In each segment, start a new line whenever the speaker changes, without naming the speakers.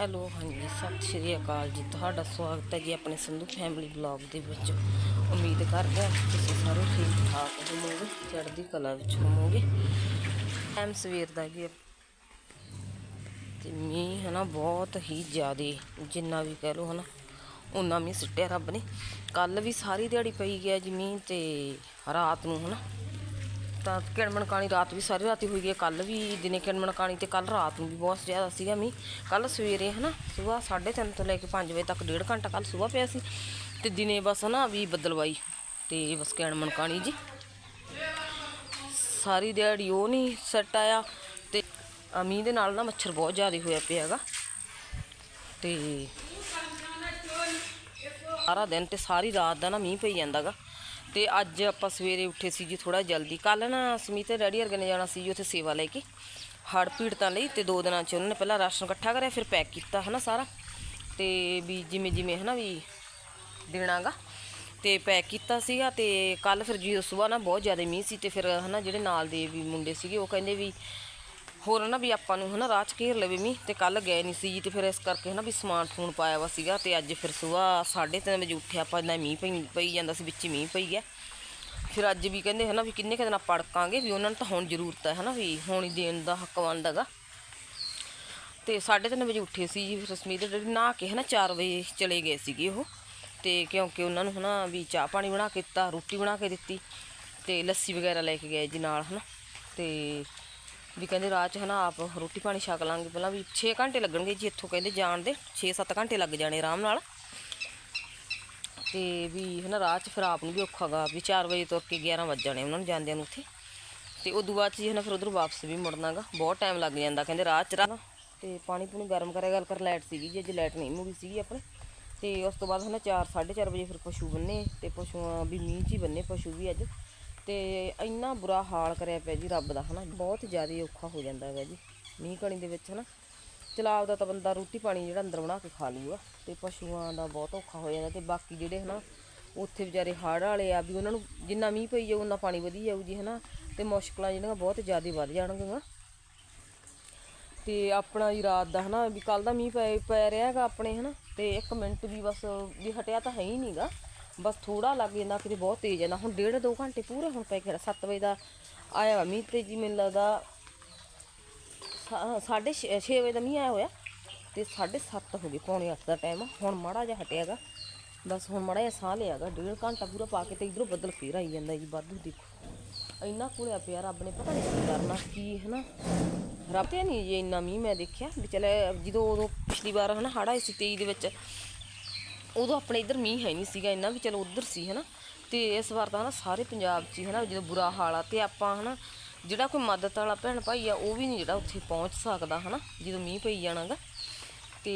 Hello, ਹਾਂਜੀ, ਸਤਿ ਸ਼੍ਰੀ ਅਕਾਲ ਜੀ। ਤੁਹਾਡਾ ਸਵਾਗਤ ਹੈ ਜੀ ਆਪਣੇ ਸੰਧੂ ਫੈਮਿਲੀ ਬਲੌਗ ਦੇ ਵਿੱਚ। ਉਮੀਦ ਕਰਦੇ ਹਾਂ ਤੁਸੀਂ ਸਾਰੇ ਠੀਕ ਠਾਕ ਹੋਵੋਗੇ, ਚੜ੍ਹਦੀ ਕਲਾ ਵਿੱਚ ਹੋਵੋਗੇ। ਟਾਈਮ ਸਵੇਰ ਦਾ ਜੀ। ਤੇ ਮੀਂਹ ਹੈ ਨਾ ਬਹੁਤ ਹੀ ਜ਼ਿਆਦੇ, ਜਿੰਨਾ ਵੀ ਕਹਿ ਲਓ ਹੈ ਨਾ ਉਨਾ ਮੀਂਹ ਸਿੱਟਿਆ ਰੱਬ ਨੇ। ਕੱਲ ਵੀ ਸਾਰੀ ਦਿਹਾੜੀ ਪਈ ਗਿਆ ਜੀ ਮੀਂਹ ਤੇ ਰਾਤ ਨੂੰ ਹੈ ਨਾ ਤਾਂ ਕਿਣਮਣ ਕਾਣੀ ਰਾਤ ਵੀ ਸਾਰੀ ਰਾਤੀ ਹੋਈ ਹੈ ਕੱਲ ਵੀ ਦਿਨੇ ਕਿਣਮਣ ਕਾਣੀ ਤੇ ਕੱਲ ਰਾਤ ਨੂੰ ਵੀ ਬਹੁਤ ਜ਼ਿਆਦਾ ਸੀਗਾ ਮੀਂਹ। ਕੱਲ ਸਵੇਰੇ ਹਨਾ, ਸਵੇਰ 3:30 ਤੋਂ ਲੈ ਕੇ 5 ਵਜੇ ਤੱਕ ਡੇਢ ਘੰਟਾ ਕੱਲ ਸਵੇਰ ਪਿਆ ਸੀ ਤੇ ਦਿਨੇ ਬਸ ਹਨਾ ਵੀ ਬੱਦਲਵਾਈ ਤੇ ਬਸ ਕਿਣਮਣ ਕਾਣੀ ਜੀ। ਸਾਰੀ ਦਿਹਾੜੀ ਉਹ ਨਹੀਂ ਸੈੱਟ ਆਇਆ ਤੇ ਆਹ ਮੀਂਹ ਦੇ ਨਾਲ ਨਾ ਮੱਛਰ ਬਹੁਤ ਜ਼ਿਆਦਾ ਹੋਇਆ ਪਿਆ ਹੈਗਾ ਤੇ ਸਾਰਾ ਦਿਨ ਤੇ ਸਾਰੀ ਰਾਤ ਦਾ ਨਾ ਮੀਂਹ ਪਈ ਜਾਂਦਾਗਾ ਤੇ ਅੱਜ ਆਪਾਂ ਸਵੇਰੇ ਉੱਠੇ ਸੀ ਜੀ ਥੋੜਾ ਜਲਦੀ। ਕੱਲ ਨਾ ਸਮੀਤ ਡੈਡੀ ਵਰਗੇ ਨੇ ਜਾਣਾ ਸੀ ਜੀ ਉੱਥੇ ਸੇਵਾ ਲੈ ਕੇ, ਹੜ੍ਹ ਪੀੜਤਾਂ ਲਈ ਤੇ ਦੋ ਦਿਨਾਂ ਚ ਉਹਨਾਂ ਨੇ ਪਹਿਲਾਂ ਰਾਸ਼ਨ ਇਕੱਠਾ ਕਰਿਆ, ਫਿਰ ਪੈਕ ਕੀਤਾ ਹਨਾ ਸਾਰਾ। ਤੇ ਵੀ ਜਿਵੇਂ ਜਿਵੇਂ ਹਨਾ ਵੀ ਦੇਣਾਗਾ। ਤੇ ਪੈਕ ਕੀਤਾ ਸੀਗਾ ਤੇ ਕੱਲ ਫਿਰ ਜੀ ਸਵੇਰ ਨਾ ਬਹੁਤ ਜ਼ਿਆਦਾ ਮੀਂਹ ਸੀ ਤੇ ਫਿਰ ਹਨਾ ਜਿਹੜੇ ਨਾਲ ਦੇ ਵੀ ਮੁੰਡੇ ਸੀਗੇ ਉਹ ਕਹਿੰਦੇ ਵੀ ਹੋਰ ਨਾ ਵੀ ਆਪਾਂ ਨੂੰ ਹਨਾ ਰਾਹ ਚ ਘੇਰ ਲਵੇ ਮੀਂਹ, ਤੇ ਕੱਲ ਗਏ ਨਹੀਂ ਸੀ ਜੀ ਤੇ ਫਿਰ ਇਸ ਕਰਕੇ ਹਨਾ ਵੀ ਸਮਾਨ ਫੋਨ ਪਾਇਆ ਵਾ ਸੀਗਾ ਤੇ ਅੱਜ ਫਿਰ ਸਵੇਰ 3:30 ਵਜੇ ਉੱਠਿਆ ਆਪਾਂ ਨਾ ਮੀਂਹ ਪਈ ਪਈ ਜਾਂਦਾ ਸੀ, ਵਿੱਚ ਹੀ ਮੀਂਹ ਪਈ ਗਿਆ ਫਿਰ ਅੱਜ ਵੀ ਕਹਿੰਦੇ ਹਨਾ ਵੀ ਕਿੰਨੇ ਕੁ ਦਿਨਾਂ ਪੜਕਾਂਗੇ ਵੀ ਉਹਨਾਂ ਨੂੰ ਤਾਂ ਹੁਣ ਜ਼ਰੂਰਤ ਹੈ ਹਨਾ ਵੀ ਹੁਣ ਹੀ ਦੇਣ ਦਾ ਹੱਕ ਬਣਦਾਗਾ ਤੇ 3:30 ਵਜੇ ਉੱਠੇ ਸੀ ਜੀ ਫਿਰ ਰਸਮੀ ਦੇ ਡੈਡੀ ਨਹਾ ਕੇ ਹਨਾ 4 ਵਜੇ ਚਲੇ ਗਏ ਸੀਗੇ ਉਹ। ਤੇ ਕਿਉਂਕਿ ਉਹਨਾਂ ਨੂੰ ਹਨਾ ਵੀ ਚਾਹ ਪਾਣੀ ਬਣਾ ਕੇ ਦਿੱਤਾ, ਰੋਟੀ ਬਣਾ ਕੇ ਦਿੱਤੀ ਤੇ ਲੱਸੀ ਵਗੈਰਾ ਲੈ ਕੇ ਗਏ ਜੀ ਨਾਲ ਹਨਾ। ਤੇ ਵੀ ਕਹਿੰਦੇ ਰਾਹ 'ਚ ਹਨਾ ਆਪ ਰੋਟੀ ਪਾਣੀ ਛਕ ਲਾਂਗੇ। ਪਹਿਲਾਂ ਵੀ 6 ਘੰਟੇ ਲੱਗਣਗੇ ਜੀ ਇੱਥੋਂ ਕਹਿੰਦੇ ਜਾਣ ਦੇ। 6-7 ਘੰਟੇ ਲੱਗ ਜਾਣੇ ਆਰਾਮ ਨਾਲ। ਤੇ ਵੀ ਹਨਾ ਰਾਹ 'ਚ ਫਿਰ ਆਪ ਨੂੰ ਵੀ ਔਖਾ ਗਾ ਵੀ 4 ਵਜੇ ਤੁਰ ਕੇ 11 ਵੱਜ ਜਾਣੇ ਉਹਨਾਂ ਨੂੰ ਜਾਂਦਿਆਂ ਨੂੰ ਉੱਥੇ। ਤੇ ਉਦੋਂ ਬਾਅਦ 'ਚ ਜੀ ਹਨਾ ਫਿਰ ਉਧਰ ਵਾਪਸ ਵੀ ਮੁੜਨਾਗਾ ਬਹੁਤ ਟਾਈਮ ਲੱਗ ਜਾਂਦਾ ਕਹਿੰਦੇ ਰਾਹ 'ਚ ਰਾਹ ਤੇ ਪਾਣੀ ਪੂਣੀ ਗਰਮ ਕਰਿਆ ਗੱਲ ਕਰ ਲਾਈਟ ਸੀਗੀ ਜੀ, ਅੱਜ ਲਾਈਟ ਨਹੀਂ ਮੁੜੀ ਸੀਗੀ ਆਪਣੇ। ਤੇ ਉਸ ਤੋਂ ਬਾਅਦ ਹਨਾ 4 4:30 ਵਜੇ ਫਿਰ ਪਸ਼ੂ ਬੰਨੇ ਤੇ ਪਸ਼ੂਆਂ ਵੀ ਮੀਂਹ 'ਚ ਹੀ ਬੰਨੇ ਪਸ਼ੂ ਵੀ ਅੱਜ। ਤੇ ਇੰਨਾ ਬੁਰਾ ਹਾਲ ਕਰਿਆ ਪਿਆ ਜੀ ਰੱਬ ਦਾ, ਹਨਾ? ਬਹੁਤ ਜ਼ਿਆਦਾ ਔਖਾ ਹੋ ਜਾਂਦਾ ਹੈਗਾ ਜੀ। ਮੀਂਹ ਕਣੀ ਦੇ ਵਿੱਚ, ਹਨਾ? ਚਲਾਵ ਦਾ ਤਾਂ ਬੰਦਾ ਰੋਟੀ ਪਾਣੀ ਜਿਹੜਾ ਅੰਦਰ ਬਣਾ ਕੇ ਖਾ ਲੂਗਾ ਤੇ ਪਸ਼ੂਆਂ ਦਾ ਬਹੁਤ ਔਖਾ ਹੋ ਜਾਂਦਾ ਤੇ ਬਾਕੀ ਜਿਹੜੇ, ਹਨਾ, ਉੱਥੇ ਵਿਚਾਰੇ ਹੜ੍ਹ ਵਾਲੇ ਆ ਵੀ ਉਹਨਾਂ ਨੂੰ ਜਿੰਨਾ ਮੀਂਹ ਪਈ ਜਾਊ ਉਹਨਾਂ ਪਾਣੀ ਵਧੀ ਜਾਊ ਜੀ, ਹਨਾ? ਤੇ ਮੁਸ਼ਕਲਾਂ ਜਿਹੜੀਆਂ ਬਹੁਤ ਜ਼ਿਆਦਾ ਵੱਧ ਜਾਣਗੀਆਂ। ਤੇ ਆਪਣਾ ਜੀ ਰਾਤ ਦਾ, ਹਨਾ, ਵੀ ਕੱਲ ਦਾ ਮੀਂਹ ਪੈ ਪੈ ਰਿਹਾ ਹੈਗਾ ਆਪਣੇ, ਹਨਾ? ਤੇ 1 ਮਿੰਟ ਵੀ ਬਸ ਵੀ ਹਟਿਆ ਤਾਂ ਹੈ ਹੀ ਨਹੀਂਗਾ ਬਸ ਥੋੜਾ ਲੱਗ ਜਾਂਦਾ ਕਿਤੇ ਬਹੁਤ ਤੇਜ਼ ਜਾਂਦਾ ਹੁਣ ਡੇਢ ਦੋ ਘੰਟੇ ਪੂਰੇ ਹੁਣ ਪੈ ਗਿਆ 7 ਵਜੇ ਦਾ ਆਇਆ ਵਾ ਮੀਂਹ ਤੇ ਜੀ, ਮੈਨੂੰ ਲੱਗਦਾ ਸਾ- ਸਾਢੇ 6 ਵਜੇ ਦਾ ਮੀਂਹ ਆਇਆ ਹੋਇਆ ਤੇ 7:30 ਹੋ ਗਏ ਪੌਣੇ 8 ਦਾ ਟਾਈਮ ਹੁਣ ਮਾੜਾ ਜਿਹਾ ਹਟਿਆਗਾ ਬਸ ਹੁਣ ਮਾੜਾ ਜਿਹਾ ਸਾਹ ਲਿਆਗਾ ਡੇਢ ਘੰਟਾ ਪੂਰਾ ਪਾ ਕੇ ਤੇ ਇਧਰੋਂ ਬੱਦਲ ਫੇਰ ਆਈ ਜਾਂਦਾ ਜੀ, ਵਾਧੂ ਦੇਖੋ। ਇੰਨਾ ਕੁਲਿਆ ਪਿਆ, ਰੱਬ ਨੇ ਪਤਾ ਨਹੀਂ ਕੀ ਕਰਨਾ, ਕੀ ਹੈ ਨਾ। ਰੱਬ ਤੇ ਨਹੀਂ ਜੇ ਇੰਨਾ ਮੀਂਹ ਮੈਂ ਦੇਖਿਆ ਵੀ ਚਲੇ, ਜਦੋਂ, ਉਦੋਂ ਪਿਛਲੀ ਵਾਰ ਹਨਾ, ਹੜ੍ਹ ਆਏ ਸੀ 23 ਦੇ ਵਿੱਚ ਉਦੋਂ ਆਪਣੇ ਇੱਧਰ ਮੀਂਹ ਹੈ ਨਹੀਂ ਸੀਗਾ, ਇੰਨਾ ਵੀ ਚਲੋ ਉੱਧਰ ਸੀ, ਹਨਾ। ਤੇ ਇਸ ਵਾਰ ਤਾਂ ਹਨਾ ਸਾਰੇ ਪੰਜਾਬ 'ਚ ਹੀ, ਹਨਾ, ਜਦੋਂ ਬੁਰਾ ਹਾਲ ਆ, ਤੇ ਆਪਾਂ ਹਨਾ, ਜਿਹੜਾ ਕੋਈ ਮਦਦ ਵਾਲਾ ਭੈਣ ਭਾਈ ਆ, ਉਹ ਵੀ ਨਹੀਂ ਜਿਹੜਾ ਉੱਥੇ ਪਹੁੰਚ ਸਕਦਾ, ਹਨਾ, ਜਦੋਂ ਮੀਂਹ ਪਈ ਜਾਣਾਗਾ। ਤੇ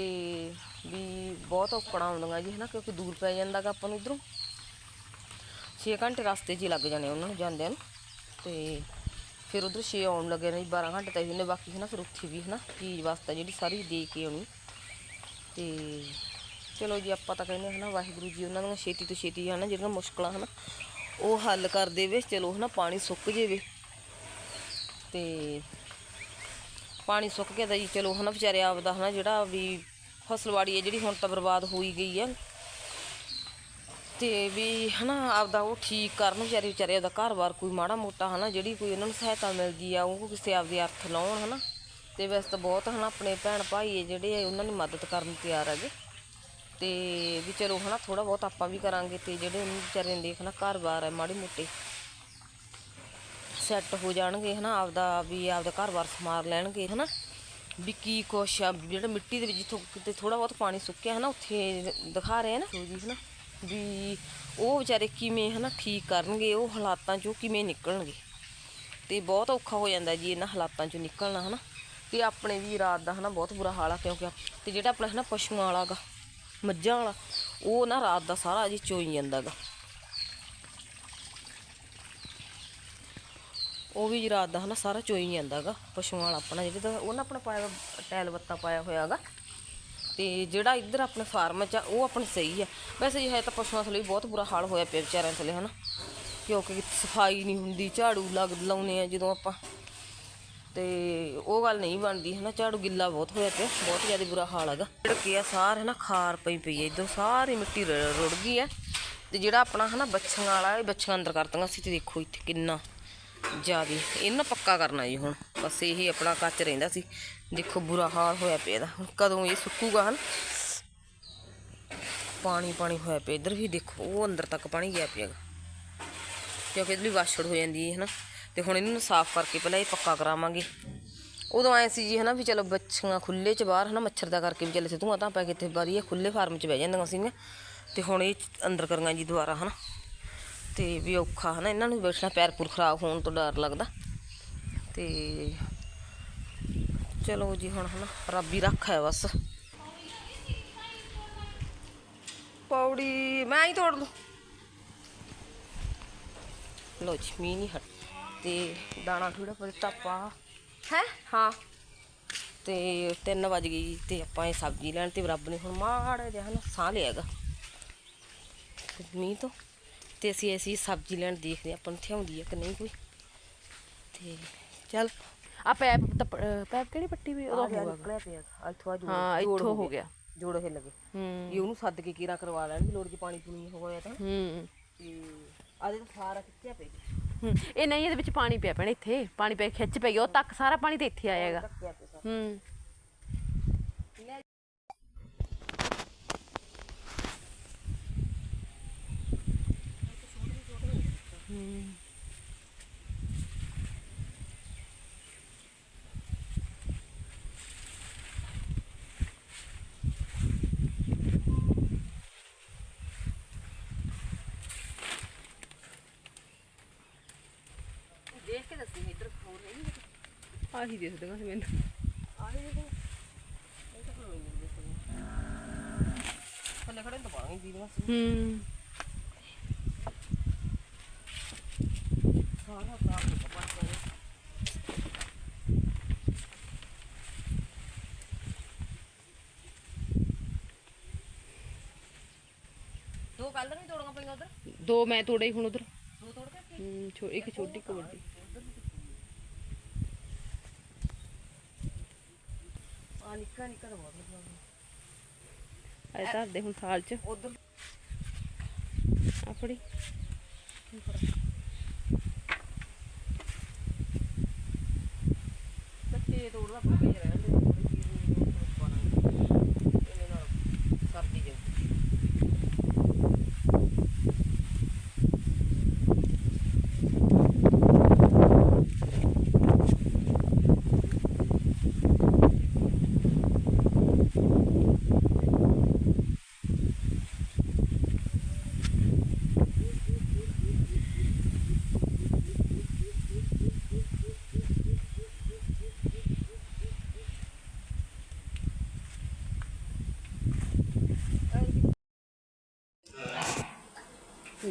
ਵੀ ਬਹੁਤ ਔਕੜਾਂ ਆਉਂਦੀਆਂ ਜੀ, ਹਨਾ, ਕਿਉਂਕਿ ਦੂਰ ਪੈ ਜਾਂਦਾਗਾ ਆਪਾਂ ਨੂੰ ਇਧਰੋਂ। 6 ਘੰਟੇ ਰਸਤੇ 'ਚ ਹੀ ਲੱਗ ਜਾਣੇ ਉਹਨਾਂ ਨੂੰ ਜਾਂਦਿਆਂ ਨੂੰ। ਤੇ ਫਿਰ ਉਧਰ 6 ਆਉਣ ਲੱਗੇ ਨੇ 12 ਘੰਟੇ ਤਾਂ ਇਹਨੇ ਬਾਕੀ ਹਨਾ, ਫਿਰ ਉੱਥੇ ਵੀ ਹਨਾ, ਚੀਜ਼ ਵਾਸਤੇ ਜਿਹੜੀ ਸਾਰੀ ਦੇ ਕੇ ਆਉਣੀ। ਤੇ ਚਲੋ ਜੀ, ਆਪਾਂ ਤਾਂ ਕਹਿੰਦੇ ਹਨਾ, ਵਾਹਿਗੁਰੂ ਜੀ ਉਹਨਾਂ ਦੀਆਂ ਛੇਤੀ ਤੋਂ ਛੇਤੀ ਹਨਾ, ਜਿਹੜੀਆਂ ਮੁਸ਼ਕਲਾਂ ਹਨਾ, ਉਹ ਹੱਲ ਕਰ ਦੇਵੇ, ਚਲੋ ਹਨਾ, ਪਾਣੀ ਸੁੱਕ ਜਾਵੇ। ਤੇ ਪਾਣੀ ਸੁੱਕ ਗਿਆ ਤਾਂ ਜੀ ਚਲੋ ਹਨਾ, ਵਿਚਾਰੇ ਆਪਦਾ ਹਨਾ, ਜਿਹੜਾ ਵੀ ਫਸਲਵਾੜੀ ਹੈ, ਜਿਹੜੀ ਹੁਣ ਤਾਂ ਬਰਬਾਦ ਹੋਈ ਗਈ ਹੈ। ਤੇ ਵੀ ਹਨਾ, ਆਪਦਾ ਉਹ ਠੀਕ ਕਰਨ, ਵਿਚਾਰੇ ਵਿਚਾਰੇ ਉਹਦਾ ਘਰ-ਬਾਰ ਕੋਈ ਮਾੜਾ ਮੋਟਾ ਹਨਾ, ਜਿਹੜੀ ਕੋਈ ਉਹਨਾਂ ਨੂੰ ਸਹਾਇਤਾ ਮਿਲਦੀ ਆ, ਉਹ ਕਿਸੇ ਆਪਦੇ ਅਰਥ ਲਾਉਣ ਹਨਾ। ਤੇ ਵੈਸੇ ਤਾਂ ਬਹੁਤ ਹਨਾ, ਆਪਣੇ ਭੈਣ ਭਾਈ ਹੈ ਜਿਹੜੇ ਉਹਨਾਂ ਦੀ ਮਦਦ ਕਰਨ ਨੂੰ ਤਿਆਰ ਹੈਗੇ ਤੇ ਵੀ ਚਲੋ ਹਨਾ ਥੋੜਾ ਬਹੁਤ ਆਪਾਂ ਵੀ ਕਰਾਂਗੇ ਤੇ ਜਿਹੜੇ ਉਹਨੂੰ ਵਿਚਾਰੇ ਨੇ ਦੇਖਣਾ ਘਰ-ਬਾਰ ਹੈ ਮਾੜੀ ਮੋਟੇ। ਸੈੱਟ ਹੋ ਜਾਣਗੇ ਹਨਾ ਆਪਦਾ ਵੀ ਆਪਦਾ ਘਰ-ਬਾਰ ਸਮਾਰ ਲੈਣਗੇ ਹਨਾ। ਵੀ ਕੀ ਕੁਛ ਆ ਜਿਹੜਾ ਮਿੱਟੀ ਦੇ ਵਿੱਚ ਜਿੱਥੋਂ ਕਿਤੇ ਥੋੜਾ ਬਹੁਤ ਪਾਣੀ ਸੁੱਕਿਆ ਹਨਾ ਉੱਥੇ ਦਿਖਾ ਰਹੇ ਨਾ। ਜੀ ਹਨਾ ਵੀ ਉਹ ਵਿਚਾਰੇ ਕਿਵੇਂ ਹਨਾ ਠੀਕ ਕਰਨਗੇ ਉਹ ਹਾਲਾਤਾਂ ਚੋਂ ਕਿਵੇਂ ਨਿਕਲਣਗੇ। ਤੇ ਬਹੁਤ ਔਖਾ ਹੋ ਜਾਂਦਾ ਜੀ ਇਹਨਾਂ ਹਾਲਾਤਾਂ ਚੋਂ ਨਿਕਲਣਾ ਹਨਾ। ਤੇ ਆਪਣੇ ਵੀ ਰਾਤ ਦਾ ਹਨਾ ਬਹੁਤ ਬੁਰਾ ਹਾਲ ਆ ਕਿਉਂਕਿ ਤੇ ਜਿਹੜਾ ਆਪਣਾ ਹਨਾ ਪਸ਼ੂਆਂ ਵਾਲਾ ਗਾ ਮੱਝਾਂ ਵਾਲਾ, ਉਹ ਨਾ ਰਾਤ ਦਾ ਸਾਰਾ ਜੀ ਚੋਈ ਜਾਂਦਾਗਾ ਉਹ ਵੀ ਜੀ ਰਾਤ ਦਾ ਹਨਾ ਸਾਰਾ ਚੋਈ ਜਾਂਦਾਗਾ ਪਸ਼ੂਆਂ ਵਾਲਾ ਆਪਣਾ ਜਿਹੜਾ ਉਹ ਨਾ ਆਪਣਾ ਪਾਇਆ ਟੈਲ ਬੱਤਾ ਪਾਇਆ ਹੋਇਆਗਾ ਤੇ ਜਿਹੜਾ ਇੱਧਰ ਆਪਣੇ ਫਾਰਮ 'ਚ ਆ, ਉਹ ਆਪਣੇ ਸਹੀ ਆ। ਵੈਸੇ ਇਹ ਹੈ ਤਾਂ ਪਸ਼ੂਆਂ ਥਲੇ ਬਹੁਤ ਬੁਰਾ ਹਾਲ ਹੋਇਆ ਪਿਆ ਵਿਚਾਰਿਆਂ ਥਲੇ ਹਨਾ। ਕਿਉਂਕਿ ਸਫ਼ਾਈ ਨਹੀਂ ਹੁੰਦੀ, ਝਾੜੂ ਲੱਗ ਲਾਉਨੇ ਆ ਜਦੋਂ ਆਪਾਂ। ਤੇ ਉਹ ਗੱਲ ਨਹੀਂ ਬਣਦੀ, ਹਨਾ, ਝਾੜੂ ਗਿੱਲਾ ਬਹੁਤ ਹੋਇਆ ਪਿਆ, ਬਹੁਤ ਜ਼ਿਆਦਾ ਬੁਰਾ ਹਾਲ ਹੈਗਾ। ਝੜਕੇ ਆ ਸਾਰੇ ਨਾ ਖਾਰ ਪਈ ਪਈ ਹੈ ਇਦੋਂ ਸਾਰੀ ਮਿੱਟੀ ਰੁੜ ਗਈ ਹੈ ਤੇ ਜਿਹੜਾ ਆਪਣਾ, ਹਨਾ, ਬੱਛੀਆਂ ਵਾਲਾ, ਇਹ ਬੱਛੀਆਂ ਅੰਦਰ ਕਰਤੀਆਂ ਸੀ ਤੇ ਦੇਖੋ ਇੱਥੇ ਕਿੰਨਾ ਜ਼ਿਆਦੀ। ਇਹਨਾਂ ਪੱਕਾ ਕਰਨਾ ਜੀ ਹੁਣ, ਬਸ ਇਹੀ ਆਪਣਾ ਕੱਚ ਰਹਿੰਦਾ ਸੀ। ਦੇਖੋ, ਬੁਰਾ ਹਾਲ ਹੋਇਆ ਪਿਆ ਇਹਦਾ। ਹੁਣ ਕਦੋਂ ਇਹ ਸੁੱਕੂਗਾ, ਹਨ? ਪਾਣੀ ਪਾਣੀ ਹੋਇਆ ਪਿਆ, ਇੱਧਰ ਵੀ ਦੇਖੋ, ਉਹ ਅੰਦਰ ਤੱਕ ਪਾਣੀ ਗਿਆ ਪਿਆ ਗਾ। ਕਿਉਂਕਿ ਇਹਦੇ ਲਈ ਵਾਸ਼ੜ ਹੋ ਜਾਂਦੀ ਹੈ, ਹਨਾ? ਤੇ ਹੁਣ ਇਹਨੂੰ ਸਾਫ਼ ਕਰਕੇ ਪਹਿਲਾਂ ਇਹ ਪੱਕਾ ਕਰਾਵਾਂਗੇ। ਉਦੋਂ ਆਏ ਸੀ ਜੀ ਹਨਾ ਵੀ ਚਲੋ ਬੱਚੀਆਂ ਖੁੱਲੇ ਚ ਬਾਹਰ ਹਨਾ, ਮੱਛਰ ਦਾ ਕਰਕੇ ਵੀ ਚੱਲੇ ਸੀ ਧੂਆਂ ਤਾਂ ਪੈ ਕਿਤੇ ਬਾਰੀ ਖੁੱਲੇ ਫਾਰਮ ਚ ਬਹਿ ਜਾਂਦੀਆਂ ਸੀਗੀਆਂ। ਤੇ ਹੁਣ ਇਹ ਅੰਦਰ ਕਰੀਆਂ ਜੀ ਦੁਬਾਰਾ ਹਨਾ। ਤੇ ਵੀ ਔਖਾ ਹਨਾ, ਇਹਨਾਂ ਨੂੰ ਬੈਠਣਾ, ਪੈਰ ਪੂਰ ਖਰਾਬ ਹੋਣ ਤੋਂ ਡਰ ਲੱਗਦਾ। ਤੇ ਚਲੋ ਜੀ ਹੁਣ ਹਨਾ, ਰੱਬ ਹੀ ਰੱਖ ਹੈ ਬਸ। ਪੌੜੀ, ਮੈਂ ਹੀ ਤੋੜ ਲੂੰ ਲੋ ਜੀ, ਮੀਂਹ ਨਹੀਂ ਹਟ ਤੇ ਦਾਣਾ ਥੋੜਾ ਪਰ ਟਾਪਾ ਹੈ? ਹਾਂ। ਤੇ 3 ਵਜ ਗਈ ਜੀ ਤੇ ਆਪਾਂ ਇਹ ਸਬਜ਼ੀ ਲੈਣ ਤੇ ਰੱਬ ਨੇ ਹੁਣ ਮਾੜਾ ਜਿਹਾ ਨਾ ਸਾਹ ਲਿਆਗਾ ਮੀਂਹ ਤੋਂ। ਤੇ ਅਸੀਂ ਐਸੀ ਸਬਜ਼ੀ ਲੈਣ ਦੇਖਦੇ ਆਪਾਂ ਨੂੰ ਥਿਆਉਂਦੀ ਆ ਕਿ ਨਹੀਂ ਕੋਈ। ਤੇ ਚੱਲ
ਆ ਪੈਪ ਪੈਪ ਕਿਹੜੀ ਪੱਟੀ ਵੀ ਉਦੋਂ ਹੋਊਗਾ
ਇੱਥੋਂ ਆ ਜੋੜ
ਹਾਂ, ਇੱਥੋਂ ਹੋ ਗਿਆ।
ਜੋੜ ਇਹ ਲੱਗੇ
ਹੂੰ।
ਇਹ ਉਹਨੂੰ ਸੱਦ ਕੇ ਕੀਰਾ ਕਰਵਾ ਲੈਣ ਦੀ ਲੋੜ ਕਿ ਪਾਣੀ ਪੂਣੀ ਹੋਇਆ ਤਾਂ।
ਹੂੰ।
ਤੇ ਆਦੇ ਤਾਂ ਸਾਰਾ ਖਿੱਚਿਆ ਪਿਆ।
ਹੂੰ। ਇਹ ਨਹੀਂ ਇਹਦੇ ਵਿੱਚ ਪਾਣੀ ਪਿਆ ਪੈਣਾ ਇੱਥੇ ਪਾਣੀ ਪੈ ਖਿੱਚ ਪੈ ਗਿਆ ਉਹ ਤੱਕ ਸਾਰਾ ਪਾਣੀ ਤੇ ਇੱਥੇ ਆਏਗਾ
ਪਿਆ ਸਾਰਾ।
ਹੂੰ
ਦੇਖ ਕੇ ਦੱਸੀ ਇੱਧਰ ਹੋਰ ਨਹੀਂ
ਆਹੀ ਦੇਖਦੇ ਹਾਂ ਮੈਨੂੰ।
ਥੱਲੇ ਖੜੇ ਦੀ ਨਾ
ਹੂੰ
ਸਾਰਾ ਖਰਾਬ ਹੋ ਗਿਆ ਦੋ ਕੱਲ ਨਹੀਂ ਤੋੜੀਆਂ ਪਈਆਂ ਉਧਰ?
ਦੋ ਮੈਂ ਤੋੜੇ ਹੁਣ ਉਧਰ।
ਦੋ ਤੋੜ ਕੇ
ਹੂੰ ਛੋ ਇੱਕ ਛੋਟੀ ਇੱਕ ਵੱਡੀ।
ਨਿੱਕਾ ਤਾਂ ਬਹੁਤ ਵਧੀਆ
ਆਏ ਧਰਦੇ ਹੁਣ ਥਾਲ ਚ।
ਉਧਰ
ਆਪੜੀ
ਕੱਚੇ ਤੋੜਦਾ ਪੱਕੇ ਰਹਿਣ ਦੇ ਥੋੜੀ ਚੀਜ਼ ਨੂੰ ਪਾਣਾ ਇਹਨੇ ਨਾਲ ਸਰਦੀ ਜਾਊ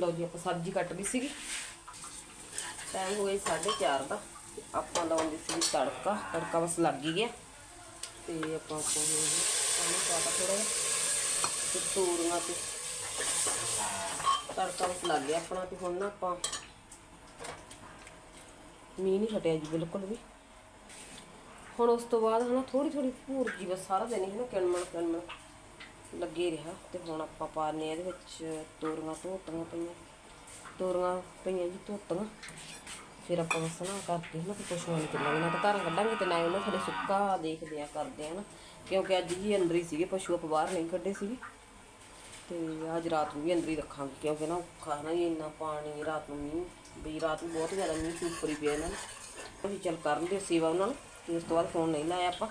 ਲਓ ਜੀ, ਆਪਾਂ ਸਬਜ਼ੀ ਕੱਟ ਲਈ ਸੀਗੀ। ਟਾਈਮ ਹੋ ਗਿਆ 4:30 ਦਾ। ਆਪਾਂ ਲਾਉਂਦੇ ਸੀ ਤੜਕਾ। ਤੜਕਾ ਬਸ ਲੱਗ ਹੀ ਗਿਆ। ਤੇ ਆਪਾਂ ਆਪਾਂ ਨੂੰ ਪਾਣੀ ਪਾਤਾ ਥੋੜਾ ਤੇ ਤੋੜੀਆਂ ਤੇ ਤੜਕਾ ਬਸ ਲੱਗ ਗਿਆ ਆਪਣਾ। ਤੇ ਹੁਣ ਨਾ ਆਪਾਂ ਮੀਂਹ ਨਹੀਂ ਹਟਿਆ ਜੀ, ਬਿਲਕੁਲ ਵੀ। ਹੁਣ ਉਸ ਤੋਂ ਬਾਅਦ ਹਨਾ ਥੋੜੀ ਥੋੜੀ ਭੂਰ ਜੀ ਬਸ ਸਾਰਾ ਦਿਨ ਹੀ ਨਾ ਕਿਣਮਣ ਕਿਣਮਣ। ਲੱਗੇ ਰਿਹਾ ਤੇ ਹੁਣ ਆਪਾਂ ਪਾਣੇ ਇਹਦੇ ਵਿੱਚ ਤੋਰੀਆਂ ਧੋਤੀਆਂ ਪਈਆਂ। ਤੋਰੀਆਂ ਪਈਆਂ ਜੀ, ਧੋਤੀਆਂ। ਫਿਰ ਆਪਾਂ ਬਸ ਨਾ ਕਰਕੇ ਨਾ ਤੇ ਪਸ਼ੂਆਂ ਨੂੰ ਚੱਲਾਂਗੇ ਨਾ ਤਾਂ ਘਰਾਂ ਕੱਢਾਂਗੇ ਤੇ ਨਾ ਉਹਨਾਂ ਥੱਲੇ ਸੁੱਕਾ ਦੇਖਦੇ ਆ ਕਰਦੇ ਆ ਨਾ। ਕਿਉਂਕਿ ਅੱਜ ਜੀ ਅੰਦਰ ਹੀ ਸੀਗੇ, ਪਸ਼ੂ ਆਪਾਂ ਬਾਹਰ ਨਹੀਂ ਕੱਢੇ ਸੀਗੇ। ਤੇ ਅੱਜ ਰਾਤ ਨੂੰ ਵੀ ਅੰਦਰ ਹੀ ਰੱਖਾਂਗੇ ਕਿਉਂਕਿ ਨਾ ਔਖਾ ਨਾ ਜੀ ਇੰਨਾ ਪਾਣੀ ਰਾਤ ਨੂੰ ਮੀਂਹ ਵੀ ਰਾਤ ਨੂੰ ਬਹੁਤ ਜ਼ਿਆਦਾ ਮੀਂਹ ਉੱਪਰ ਹੀ ਪਿਆ ਇਹਨਾਂ ਨੇ। ਅਸੀਂ ਚੱਲ ਕਰਨ ਦੇ ਸੇਵਾ ਉਹਨਾਂ ਨੂੰ, ਤੇ ਉਸ ਤੋਂ ਬਾਅਦ ਫੋਨ ਨਹੀਂ ਲਾਇਆ ਆਪਾਂ।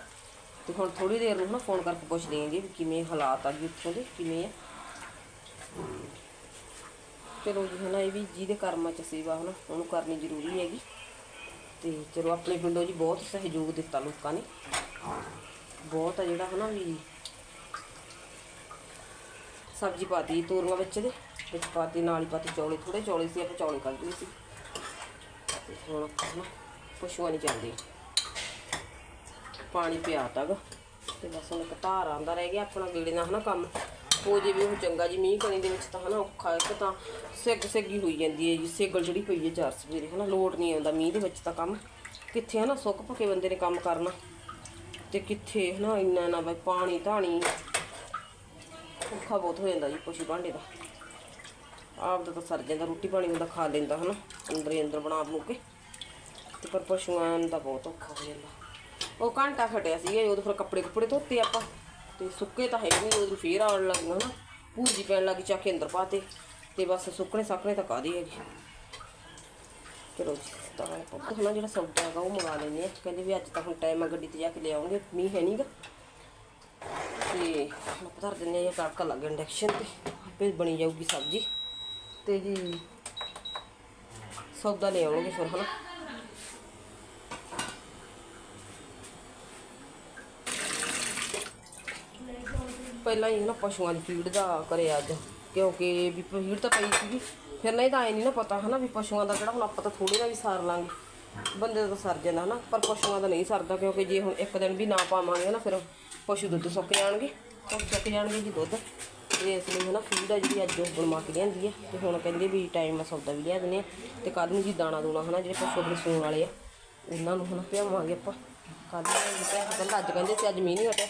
ਤੇ ਹੁਣ ਥੋੜੀ ਦੇਰ ਨੂੰ ਨਾ ਫੋਨ ਕਰਕੇ ਪੁੱਛਦੇ ਆਂ ਜੀ ਵੀ ਕਿਵੇਂ ਹਾਲਾਤ ਆ ਜੀ ਉੱਥੋਂ ਦੇ, ਕਿਵੇਂ ਆ। ਚਲੋ ਜੀ ਹਨਾ ਇਹ ਵੀ ਜਿਹਦੇ ਕਰਮਾਂ ਚ ਸੇਵਾ ਹਨਾ, ਉਹਨੂੰ ਕਰਨੀ ਜ਼ਰੂਰੀ ਹੈਗੀ। ਤੇ ਚਲੋ ਆਪਣੇ ਪਿੰਡੋਂ ਜੀ ਬਹੁਤ ਸਹਿਯੋਗ ਦਿੱਤਾ ਲੋਕਾਂ ਨੇ। ਬਹੁਤ ਆ ਜਿਹੜਾ ਹਨਾ ਵੀ ਸਬਜ਼ੀ ਪਾਤੀ, ਤੋਰੀਆਂ ਵਿੱਚ ਦੇ, ਵਿੱਚ ਪਾਤੀ, ਨਾਲ ਹੀ ਪਾਤੀ ਚੌਲੇ ਥੋੜੇ ਚੌਲੇ ਸੀ, ਆਪਾਂ ਚੌਲੇ ਕੱਢ ਲਏ ਸੀ। ਤੇ ਹੁਣ ਆਪਾਂ ਨਾ ਪਸ਼ੂਆਂ ਨਹੀਂ ਚੱਲਦੇ। ਪਾਣੀ ਪਿਆ ਤੱਕ ਤੇ ਬਸ ਹੁਣ ਇੱਕ ਧਾਰ ਆਂਦਾ ਰਹਿ ਗਿਆ ਆਪਣਾ ਗੇੜੇ ਨਾਲ ਹਨਾ ਕੰਮ। ਹੋ ਜੇ ਵੀ ਉਹ ਚੰਗਾ ਜੀ ਮੀਂਹ ਕਣੀ ਦੇ ਵਿੱਚ ਤਾਂ ਹਨਾ ਔਖਾ ਇੱਕ ਤਾਂ ਸਿੱਗ ਸਿੱਗੀ ਹੋਈ ਜਾਂਦੀ ਹੈ ਜੀ, ਸੇਗਲ ਜਿਹੜੀ ਪਈ ਹੈ ਚਾਰ ਸਵੇਰੇ ਹਨਾ ਲੋਟ ਨਹੀਂ ਆਉਂਦਾ ਮੀਂਹ ਦੇ ਵਿੱਚ ਤਾਂ ਕੰਮ। ਕਿੱਥੇ ਹਨਾ ਸੁੱਕ ਪੱਕੇ ਬੰਦੇ ਨੇ ਕੰਮ ਕਰਨਾ। ਤੇ ਕਿੱਥੇ ਹਨਾ ਇੰਨਾ ਨਾ ਬਈ ਪਾਣੀ ਧਾਣੀ। ਔਖਾ ਬਹੁਤ ਹੋ ਜਾਂਦਾ ਜੀ ਪਸ਼ੂ ਭਾਂਡੇ ਦਾ। ਆਪ ਦਾ ਤਾਂ ਸਰ ਜਾਂਦਾ, ਰੋਟੀ ਪਾਣੀ ਉਹਦਾ ਖਾ ਲੈਂਦਾ ਹਨਾ, ਅੰਦਰ ਹੀ ਅੰਦਰ ਬਣਾ ਬਣੂ ਕੇ। ਤੇ ਪਰ ਪਸ਼ੂਆਂ ਦਾ ਬਹੁਤ ਔਖਾ ਹੋ ਜਾਂਦਾ। ਉਹ ਘੰਟਾ ਖਟਿਆ ਸੀਗਾ ਉਦੋਂ ਫਿਰ ਕੱਪੜੇ ਕੁੱਪੜੇ ਧੋਤੇ ਆਪਾਂ, ਤੇ ਸੁੱਕੇ ਤਾਂ ਹੈਗੇ ਨਹੀਂ ਉਦੋਂ ਫੇਰ ਆਉਣ ਲੱਗ ਗਏ ਹਨਾ। ਭੂਜੀ ਪੈਣ ਲੱਗੀ ਚੱਕ ਕੇ ਅੰਦਰ ਪਾਤੇ ਤੇ ਬਸ ਸੁੱਕਣੇ ਸਾਕਣੇ ਤਾਂ ਕਾਦੀ ਹੈਗੀ। ਚਲੋ ਜੀ, ਤਾਂ ਆਪਾਂ ਹਨਾ, ਜਿਹੜਾ ਸੌਦਾ ਹੈਗਾ ਉਹ ਮੰਗਾ ਲੈਂਦੇ ਆ ਕਹਿੰਦੇ ਵੀ ਅੱਜ ਤਾਂ ਹੁਣ ਟਾਈਮ ਆ, ਗੱਡੀ ਤੇ ਜਾ ਕੇ ਲਿਆਉਂਗੇ ਮੀਂਹ ਹੈ ਨਹੀਂਗਾ ਤੇ ਆਪਾਂ ਧਰ ਦਿੰਦੇ ਆ ਤੜਕਾ ਲੱਗ ਇੰਡਕਸ਼ਨ ਤੇ, ਆਪੇ ਬਣੀ ਜਾਊਗੀ ਸਬਜ਼ੀ। ਤੇ ਜੀ, ਸੌਦਾ ਲੈ ਆਉਣਗੇ ਫਿਰ, ਹਨਾ। ਪਹਿਲਾਂ ਹੀ ਨਾ ਪਸ਼ੂਆਂ ਦੀ ਫੀਡ ਦਾ ਕਰਿਆ ਅੱਜ, ਕਿਉਂਕਿ ਵੀ ਫੀਡ ਤਾਂ ਪਈ ਸੀਗੀ। ਫਿਰ ਨਹੀਂ ਤਾਂ ਐ ਨਹੀਂ ਨਾ ਪਤਾ ਹਨਾ ਵੀ ਪਸ਼ੂਆਂ ਦਾ ਕਿਹੜਾ, ਹੁਣ ਆਪਾਂ ਤਾਂ ਥੋੜੇ ਨਾਲ ਵੀ ਸਾਰ ਲਾਂਗੇ। ਬੰਦੇ ਦਾ ਤਾਂ ਸਰ ਜਾਂਦਾ ਹਨਾ, ਪਰ ਪਸ਼ੂਆਂ ਦਾ ਨਹੀਂ ਸਰਦਾ, ਕਿਉਂਕਿ ਜੇ ਹੁਣ ਇੱਕ ਦਿਨ ਵੀ ਨਾ ਪਾਵਾਂਗੇ ਨਾ, ਫਿਰ ਪਸ਼ੂ ਦੁੱਧ ਸੁੱਕ ਜਾਣਗੇ। ਉਹ ਸੁੱਕ ਜਾਣਗੇ ਜੀ ਦੁੱਧ। ਤੇ ਇਸ ਲਈ ਹਨਾ ਫੀਡ ਆ ਜਿਹੜੀ ਅੱਜ ਉਹ ਬਣਵਾ ਕੇ ਲਿਆਂਦੀ ਹੈ ਤੇ ਹੁਣ ਕਹਿੰਦੇ ਵੀ ਟਾਈਮ ਆ ਸੌਦਾ ਵੀ ਲਿਆ ਦਿੰਦੇ ਆ। ਤੇ ਕੱਲ ਨੂੰ ਜੀ ਦਾਣਾ ਦੂਣਾ ਹਨਾ, ਜਿਹੜੇ ਪਸ਼ੂ ਆਪਣੇ ਸੂਣ ਵਾਲੇ ਆ, ਉਹਨਾਂ ਨੂੰ ਹੁਣ ਪਿਆਵਾਂਗੇ ਆਪਾਂ। ਕੱਲ ਨੂੰ ਪਹਿਲਾਂ ਅੱਜ ਕਹਿੰਦੇ ਸੀ, ਅੱਜ ਮੀਂਹ ਨਹੀਂ ਹਟਿਆ।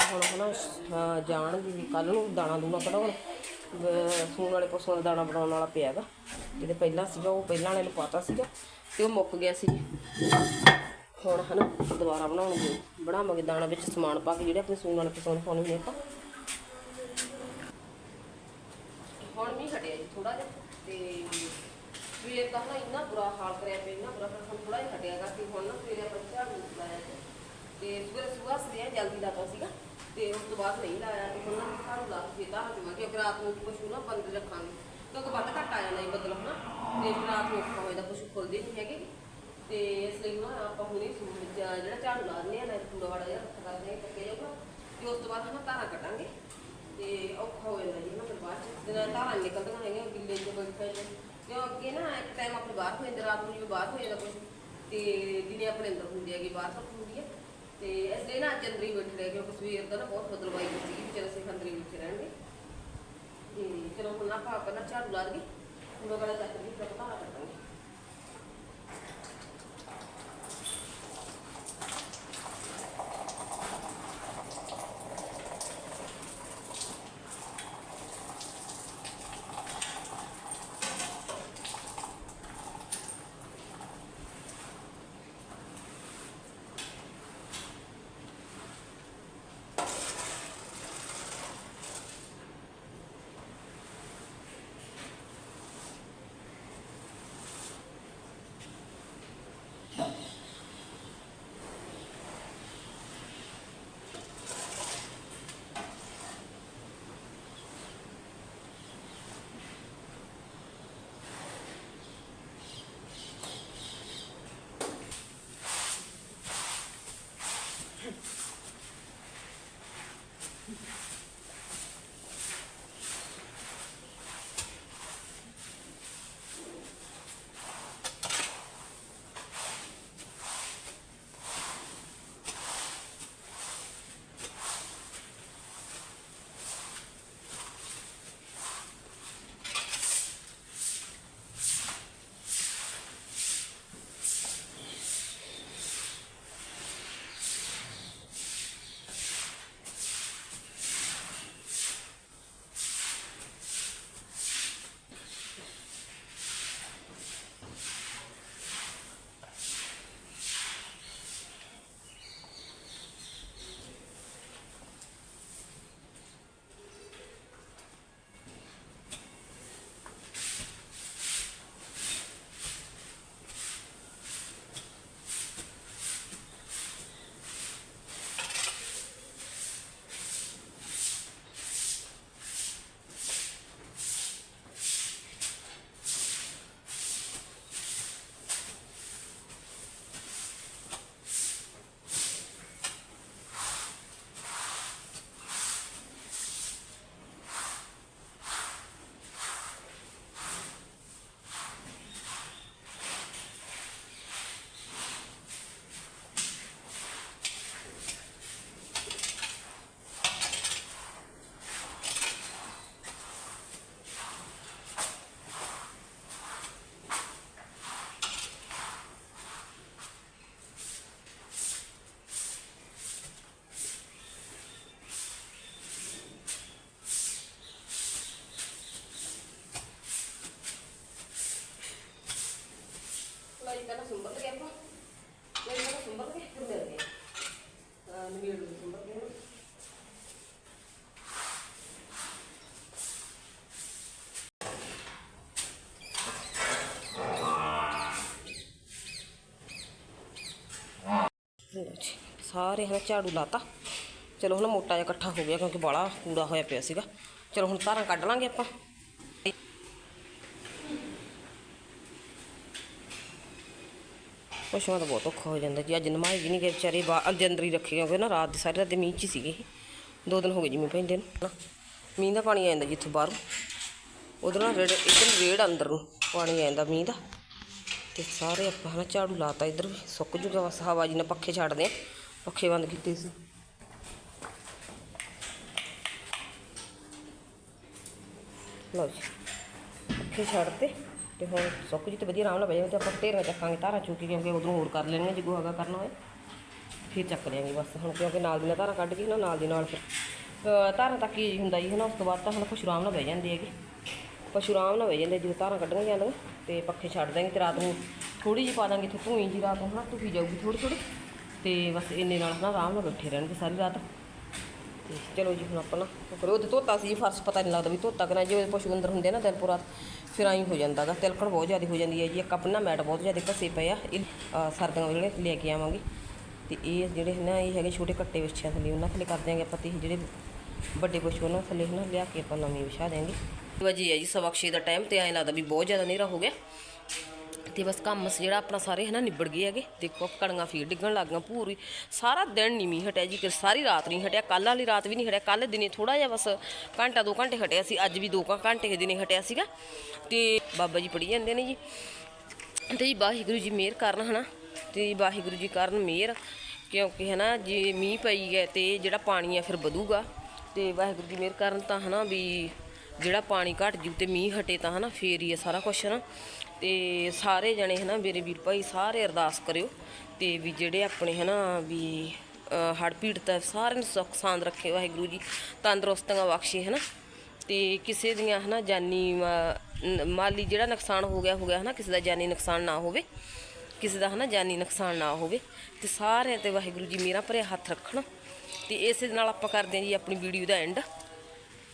ਹੁਣ ਹਨਾ, ਅਹ ਕੱਲ ਨੂੰ ਦਾਣਾ ਦੂਣਾ ਕਢਾਉਣ ਸੂਣ ਵਾਲੇ ਪਸ਼ੂਆਂ ਦਾ ਦਾਣਾ ਬਣਾਉਣ ਵਾਲਾ ਪਿਆ ਗਾ ਜਿਹੜੇ ਪਹਿਲਾਂ ਸੀਗਾ, ਉਹ ਪਹਿਲਾਂ ਵਾਲੇ ਨੂੰ ਪਤਾ ਸੀਗਾ ਤੇ ਉਹ ਮੁੱਕ ਗਿਆ ਸੀ। ਹੁਣ ਹਨਾ, ਦੁਬਾਰਾ ਬਣਾਉਣਗੇ ਬਣਾਵਾਂਗੇ ਦਾਣਾ ਵਿੱਚ ਸਮਾਨ ਪਾ ਕੇ, ਜਿਹੜੇ ਆਪਣੇ ਸੂਣ ਵਾਲੇ ਪਸ਼ੂਆਂ ਨੂੰ ਪਾਉਣੇ ਹੁੰਦੇ ਆਪਾਂ। ਹੁਣ ਵੀ ਹਟਿਆ ਜੀ ਥੋੜਾ ਜਿਹਾ ਤੇ ਸਵੇਰ ਦਾ ਨਾ ਇੰਨਾ ਬੁਰਾ ਹਾਲ ਕਰਿਆ ਪਿਆ, ਇੰਨਾ ਬੁਰਾ ਹਾਲ ਹੁਣ ਥੋੜਾ ਜਿਹਾ ਹਟਿਆਗਾ ਕਿ ਹੁਣ ਨਾ ਸਵੇਰੇ ਆਪਾਂ ਝਾੜੂ ਲਾਇਆ ਤੇ ਸਵੇਰੇ ਸੁਬਾਹ ਸਵੇਰੇ ਜਲਦੀ ਲਾਤਾ ਸੀਗਾ। ਤੇ ਉਸ ਤੋਂ ਬਾਅਦ ਨਹੀਂ ਲਾਇਆ ਤੇ ਹੁਣ ਨਾ ਝਾੜੂ ਲਾ ਕੇ ਤਾਂ ਜਿਵੇਂ ਕਿ ਅਗਰ ਰਾਤ ਨੂੰ ਪਸ਼ੂ ਨਾ ਬੰਦ ਰੱਖਾਂਗੇ, ਕਿਉਂਕਿ ਵੱਧ ਘੱਟ ਆ ਜਾਂਦਾ ਇਹ ਬਦਲ ਨਾ ਤੇ ਫਿਰ ਰਾਤ ਨੂੰ ਔਖਾ ਹੋ ਜਾਂਦਾ, ਪਸ਼ੂ ਖੁੱਲਦੇ ਨਹੀਂ ਹੈਗੇ। ਤੇ ਇਸ ਲਈ ਨਾ ਆਪਾਂ ਹੁਣੇ ਸੂਟ ਵਿੱਚ ਜਿਹੜਾ ਝਾੜੂ ਲਾ ਦਿੰਦੇ ਆ ਨਾ ਪੂਰਾ ਵਾਲਾ ਜਿਹਾ ਰੱਖ ਕਰਦੇ ਆ ਪੱਕੇ ਜਾਊਗਾ। ਤੇ ਉਸ ਤੋਂ ਬਾਅਦ ਨਾ ਧਾਰਾਂ ਕੱਢਾਂਗੇ, ਤੇ ਔਖਾ ਹੋ ਜਾਂਦਾ ਜੀ ਨਾ ਫਿਰ ਬਾਅਦ ਚ। ਜਦੋਂ ਧਾਰਾਂ ਨੀ ਨਿਕਲਦੀਆਂ ਹੈਗੀਆਂ ਗਿੱਲੇ ਚ ਬੈਠੇ ਕਿਉਂ ਅੱਗੇ ਨਾ ਇੱਕ ਟਾਈਮ ਆਪਣੇ ਬਾਹਰ ਹੋ ਜਾਂਦੇ, ਰਾਤ ਨੂੰ ਜਿਵੇਂ ਬਾਹਰ ਹੋ ਜਾਂਦਾ ਕੁਛ, ਤੇ ਦਿਨੇ ਆਪਣੇ ਅੰਦਰ ਹੁੰਦੇ ਹੈਗੇ, ਬਾਹਰ ਸਭ ਹੁੰਦੀ ਹੈ ਤੇ ਇਸ ਲਈ ਨਾ ਅੱਜ ਅੰਦਰ ਹੀ ਬੈਠੇ ਰਹੇ ਕਿਉਂਕਿ ਸਵੇਰ ਦਾ ਨਾ ਬਹੁਤ ਬਦਲਵਾਈ ਹੋਈ ਸੀ ਵੀ ਚਲ ਅਸੀਂ ਅੰਦਰ ਹੀ ਬੈਠੇ ਰਹਿਣਗੇ। ਤੇ ਚਲੋ ਹੁਣ ਆਪਾਂ ਪਹਿਲਾਂ ਝਾੜੂ ਲਾ ਦਈਏ ਹੁਣ ਉਹ ਚੱਕ ਲਈ ਫਿਰ ਧਾਰਾਂ ਕੱਢਾਂਗੇ Thank you. ਸਾਰੇ ਹਨਾ ਝਾੜੂ ਲਾਤਾ। ਚਲੋ ਹੁਣ ਮੋਟਾ ਜਿਹਾ ਇਕੱਠਾ ਹੋ ਗਿਆ ਕਿਉਂਕਿ ਬਾਲਾ ਕੂੜਾ ਹੋਇਆ ਪਿਆ ਸੀਗਾ। ਚਲੋ ਹੁਣ ਧਾਰਾਂ ਕੱਢ ਲਾਂਗੇ ਆਪਾਂ। ਪਸ਼ੂਆਂ ਦਾ ਬਹੁਤ ਔਖਾ ਹੋ ਜਾਂਦਾ ਜੀ। ਅੱਜ ਨਮਾਏ ਵੀ ਨਹੀਂ ਗਏ ਵਿਚਾਰੇ ਬਾਹਰ ਅੰਦਰ ਹੀ ਰੱਖੇ ਕਿਉਂਕਿ ਨਾ, ਰਾਤ ਦੀ ਸਾਰੀ ਰਾਤ ਦੇ ਮੀਂਹ 'ਚ ਹੀ ਸੀਗੇ ਇਹ। ਦੋ ਦਿਨ ਹੋ ਗਏ ਜੀ ਮੀਂਹ ਪੈਂਦੇ ਨੂੰ। ਨਾ ਮੀਂਹ ਦਾ ਪਾਣੀ ਆ ਜਾਂਦਾ ਜਿੱਥੋਂ ਬਾਹਰੋਂ। ਉਧਰ ਨਾ ਰੇੜ ਇੱਧਰ ਰੇੜ ਅੰਦਰ ਨੂੰ ਪਾਣੀ ਆ ਜਾਂਦਾ ਮੀਂਹ ਦਾ। ਤੇ ਸਾਰੇ ਆਪਾਂ ਨਾ ਝਾੜੂ ਲਾਤਾ ਇੱਧਰ ਵੀ। ਸੁੱਕ ਜੂਗਾ ਬਸ, ਹਵਾ ਜੀ ਨਾਲ ਪੱਖੇ ਛੱਡਦੇ ਆ। ਪੱਖੇ ਬੰਦ ਕੀਤੇ ਸੀ। ਲਓ ਜੀ, ਪੱਖੇ ਛੱਡਤੇ ਤੇ ਹੁਣ ਸਭ ਕੁਝ ਤੇ ਵਧੀਆ ਆਰਾਮ ਨਾਲ ਬਹਿ ਜਾਵੇ ਤੇ ਆਪਾਂ ਢੇਰਾਂ ਚੱਕਾਂਗੇ ਤਾਰਾਂ ਚੁੱਕੀ ਕਿਉਂਕਿ ਉਦੋਂ ਹੋਰ ਕਰ ਲੈਣੀਆਂ, ਜੇ ਗੋਹਾਗਾ ਕਰਨਾ ਹੋਏ ਫਿਰ ਚੱਕ ਲਿਆਂਗੇ ਬਸ, ਹੁਣ ਕਿਉਂਕਿ ਨਾਲ ਦੀ ਨਾਲ ਧਾਰਾਂ ਕੱਢ ਕੇ ਨਾ, ਨਾਲ ਦੀ ਨਾਲ ਫਿਰ, ਅਹ ਤੱਕ ਹੀ ਹੁੰਦਾ ਜੀ ਹਨਾ ਉਸ ਤੋਂ ਬਾਅਦ ਤਾਂ ਹੁਣ ਪਸ਼ੂ ਆਰਾਮ ਨਾਲ ਬਹਿ ਜਾਂਦੇ ਹੈਗੇ। ਪਸ਼ੂ ਆਰਾਮ ਨਾਲ ਬਹਿ ਜਾਂਦੇ, ਜਦੋਂ ਧਾਰਾਂ ਕੱਢਣੀਆਂ ਜਾਂਦੀਆਂ ਤੇ ਪੱਖੇ ਛੱਡ ਦਾਂਗੇ ਤੇ ਰਾਤ ਨੂੰ ਥੋੜੀ ਜਿਹੀ ਪਾ ਦਾਂਗੇ ਇੱਥੇ ਧੂਈ ਜੀ ਰਾਤ ਨੂੰ, ਹਨਾ ਧੁਖੀ ਜਾਊਗੀ ਥੋੜੀ ਥੋੜੀ ਤੇ ਬਸ ਇੰਨੇ ਨਾਲ ਨਾ ਆਰਾਮ ਨਾਲ ਬੈਠੇ ਰਹਿਣਗੇ ਸਾਰੀ ਰਾਤ। ਤੇ ਚਲੋ ਜੀ ਹੁਣ ਆਪਾਂ ਨਾ ਫਿਰ ਉਹਦੇ ਧੋਤਾ ਸੀ ਜੀ ਫਰਸ਼ ਪਤਾ ਨਹੀਂ ਲੱਗਦਾ ਵੀ ਧੋਤਾ ਕਿ ਨਾ ਜੇ ਪਸ਼ੂ ਅੰਦਰ ਹੁੰਦੇ ਨਾ ਦਿਨ ਪੂਰਾ ਫਿਰ ਆਈ ਹੋ ਜਾਂਦਾ ਗਾ ਤਿਲਕਣ ਬਹੁਤ ਜ਼ਿਆਦਾ ਹੋ ਜਾਂਦੀ ਹੈ ਜੀ। ਇੱਕ ਆਪਣਾ ਮੈਟ ਬਹੁਤ ਜ਼ਿਆਦਾ ਘਸੇ ਪਏ ਆ ਇਹ ਅਹ, ਸਰਦੀਆਂ ਵੇਲੇ ਲੈ ਕੇ ਆਵਾਂਗੇ। ਤੇ ਇਹ ਜਿਹੜੇ ਨਾ ਇਹ ਹੈਗੇ ਛੋਟੇ ਕੱਟੇ ਵਿਛਿਆਂ ਥੱਲੇ ਉਹਨਾਂ ਥੱਲੇ ਕਰ ਦਿਆਂਗੇ ਆਪਾਂ ਤੇ ਜਿਹੜੇ ਵੱਡੇ ਪਸ਼ੂ ਉਹਨਾਂ ਥੱਲੇ ਨਾ ਲਿਆ ਕੇ ਆਪਾਂ ਨਵੀਂ ਵਿਛਾ ਦਿਆਂਗੇ। ਵਜੀ ਹੈ ਜੀ ਸਵਾ ਦਾ ਟਾਈਮ ਤੇ ਐਂ ਲੱਗਦਾ ਵੀ ਬਹੁਤ ਜ਼ਿਆਦਾ ਹਨੇਰਾ ਹੋ ਗਿਆ। ਤੇ ਬਸ ਕੰਮ ਜਿਹੜਾ ਆਪਣਾ ਸਾਰੇ ਹੈ ਨਾ ਨਿਬੜ ਗਏ ਹੈਗੇ। ਦੇਖੋ ਕਣੀਆਂ ਫੇਰ ਡਿੱਗਣ ਲੱਗ ਗਈਆਂ ਪੂਰੀ। ਸਾਰਾ ਦਿਨ ਨਹੀਂ ਮੀਂਹ ਹਟਿਆ ਜੀ ਕਿ ਸਾਰੀ ਰਾਤ ਨਹੀਂ ਹਟਿਆ ਕੱਲ ਵਾਲੀ ਰਾਤ ਵੀ ਨਹੀਂ ਹਟਿਆ। ਕੱਲ ਦਿਨੇ ਥੋੜਾ ਜਿਹਾ ਬਸ ਘੰਟਾ ਦੋ ਘੰਟੇ ਹਟਿਆ ਸੀ, ਅੱਜ ਵੀ ਦੋ ਕੁ ਘੰਟੇ ਦਿਨੇ ਹਟਿਆ ਸੀਗਾ। ਤੇ ਬਾਬਾ ਜੀ ਪੜੀ ਜਾਂਦੇ ਨੇ ਜੀ। ਤੇ ਜੀ ਵਾਹਿਗੁਰੂ ਜੀ ਮਿਹਰ ਕਰਨ ਹਨਾ, ਤੇ ਵਾਹਿਗੁਰੂ ਜੀ ਕਰਨ ਮਿਹਰ, ਕਿਉਂਕਿ ਹਨਾ ਜੇ ਮੀਂਹ ਪਈ ਹੈ ਤੇ ਜਿਹੜਾ ਪਾਣੀ ਆ ਫਿਰ ਵਧੂਗਾ। ਤੇ ਵਾਹਿਗੁਰੂ ਜੀ ਮਿਹਰ ਕਰਨ ਤਾਂ ਹਨਾ ਵੀ ਜਿਹੜਾ ਪਾਣੀ ਘਟ ਜੂ ਤੇ ਮੀਂਹ ਹਟੇ ਤਾਂ ਹਨਾ, ਫੇਰ ਹੀ ਆ ਸਾਰਾ ਕੁਝ ਹਨਾ। ਤੇ ਸਾਰੇ ਜਣੇ ਹਨਾ ਮੇਰੇ ਵੀਰ ਭਾਈ ਸਾਰੇ ਅਰਦਾਸ ਕਰਿਓ ਤੇ ਵੀ ਜਿਹੜੇ ਆਪਣੇ ਹਨਾ ਵੀ ਹੜ ਪੀੜਤ ਹੈ ਸਾਰਿਆਂ ਨੂੰ ਸੁੱਖ ਸਾਂਦ ਰੱਖੇ ਵਾਹਿਗੁਰੂ ਜੀ ਤੰਦਰੁਸਤੀਆਂ ਬਖਸ਼ੇ ਹਨਾ। ਤੇ ਕਿਸੇ ਦੀਆਂ ਹਨਾ ਜਾਨੀ ਮਾ- ਨ- ਮਾਲੀ ਜਿਹੜਾ ਨੁਕਸਾਨ ਹੋ ਗਿਆ ਹੋ ਗਿਆ ਹਨਾ, ਕਿਸੇ ਦਾ ਜਾਨੀ ਨੁਕਸਾਨ ਨਾ ਹੋਵੇ, ਕਿਸੇ ਦਾ ਹਨਾ ਜਾਨੀ ਨੁਕਸਾਨ ਨਾ ਹੋਵੇ, ਤੇ ਸਾਰਿਆਂ ਤੇ ਵਾਹਿਗੁਰੂ ਜੀ ਮੇਰਾ ਭਰਿਆ ਹੱਥ ਰੱਖਣ। ਤੇ ਇਸੇ ਨਾਲ ਆਪਾਂ ਕਰਦੇ ਹਾਂ ਜੀ ਆਪਣੀ ਵੀਡੀਓ ਦਾ ਐਂਡ